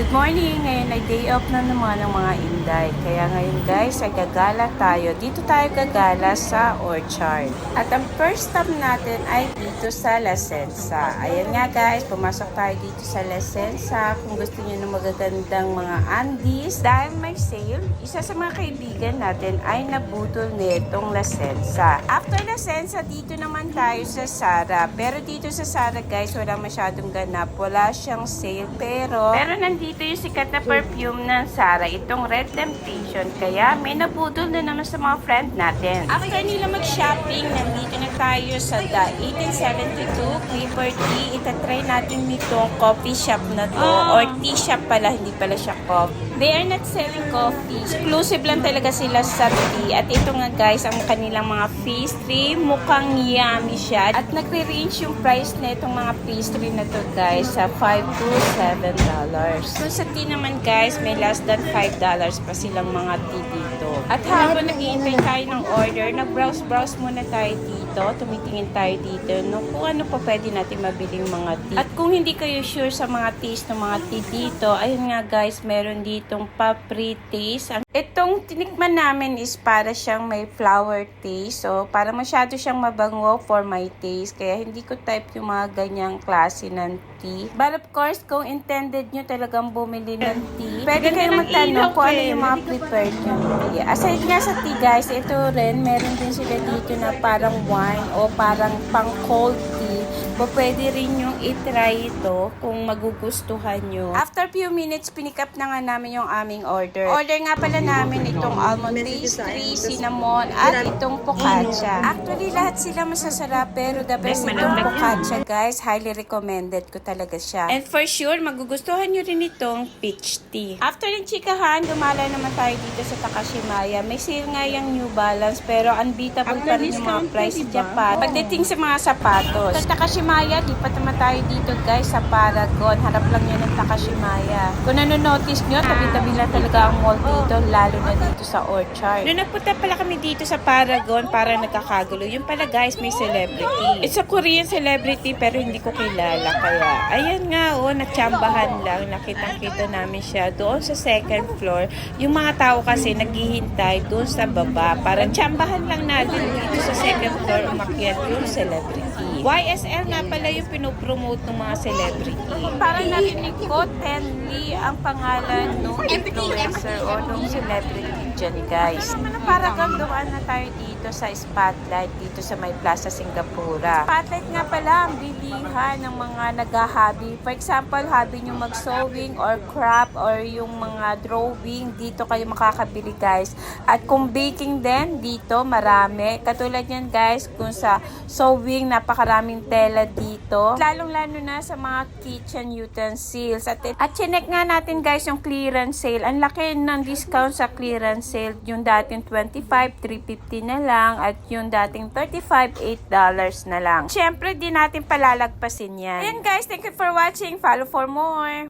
Good morning! Ngayon ay day off na naman ng mga Inday. Kaya ngayon guys, ay gagala tayo. Dito tayo gagala sa Orchard. At ang first stop natin ay dito sa La. Ayan nga guys, pumasok tayo dito sa La. Kung gusto niyo ng magagandang mga undies, dahil may sale, isa sa mga kaibigan natin ay nabutol nitong La Senza. After La Senza, dito naman tayo sa Sara. Pero dito sa Sara guys, wala masyadong ganap. Wala siyang sale. Pero, pero nandito yung sikat na perfume ng Sara. Itong Red Temptation. Kaya may nabudol na naman sa mga friend natin. After nila mag-shopping, nandito na tayo sa The 1872 Clipper Tea. Itatry natin nitong coffee shop na to. Or tea shop pala, hindi pala siya coffee. They are not selling coffee. Exclusive lang talaga sila sa tea. At ito nga guys, ang kanilang mga pastry. Mukhang yummy siya. At nagre-range yung price na itong mga pastry na to guys sa 5 to 7 dollars. Kung sa tea naman guys, may less than 5 dollars pa silang mga tea dito. At habang naghihintay tayo ng order, nag-browse-browse muna tayo dito. Tumitingin tayo dito no, kung ano pa pwede natin mabiling mga tea. At kung hindi kayo sure sa mga teas ng mga tea dito, ayun nga guys, meron ditong papri taste. Itong tinikman namin is para siyang may flower taste. So, para masyado siyang mabango for my taste. Kaya hindi ko type yung mga ganyang klase ng tea. But of course, kung intended nyo talagang bumili ng tea, pwede kayong magtanong kung ano yung mga prepared nyo tea. Aside nga sa tea guys, ito rin, meron din sila dito na parang wine o parang pang cold pwede rin yung itry ito kung magugustuhan nyo. After few minutes, pinick up na nga namin yung aming order. Order nga pala namin itong almond pastry, cinnamon, at itong focaccia. Actually, lahat sila masasarap, pero the best itong focaccia, guys. Highly recommended ko talaga siya. And for sure, magugustuhan nyo rin itong peach tea. After ng chikahan, dumala naman tayo dito sa Takashimaya. May sale nga yung New Balance, pero unbeatable pa rin yung mga price sa Japan. Pagdating sa mga sapatos. Sa Takashimaya, di pa naman tayo dito guys sa Paragon. Harap lang yan ng Takashimaya. Kung nanonotice nyo, tabi-tabi lang talaga ang mall dito, lalo na dito sa Orchard. Nung nagpunta pala kami dito sa Paragon, para nagkakagulo. Yung pala guys, may celebrity. It's a Korean celebrity, pero hindi ko kilala. Kaya, ayan nga, oh, natsambahan lang. Nakitang-kita namin siya doon sa second floor. Yung mga tao kasi naghihintay doon sa baba. Parang tsambahan lang natin dito sa second floor umakyat yung celebrity. YSL nga pala yung pinopromote ng mga celebrity. Parang narinig ko, Tenly ang pangalan ng influencer o ng celebrity dyan, guys. Para gandoan na tayo dito sa Spotlight, dito sa may Plaza Singapura. Spotlight nga pala ang bilihan ng mga nag-hobby. For example, hobby nyo mag-sewing or craft or yung mga drawing, dito kayo makakabili, guys. At kung baking din, dito marami. Katulad yan, guys, kung sa sewing, napakaraming tela dito. Lalong-lalo na sa mga kitchen utensils. At, at chinek nga natin, guys, yung clearance sale. Ang laki ng discount sa clearance sale. Yung dating 25, 350 na lang. At yung dating 35, $8 na lang. Siyempre, di natin palalagpasin yan. Ayan, guys, thank you for watching. Follow for more.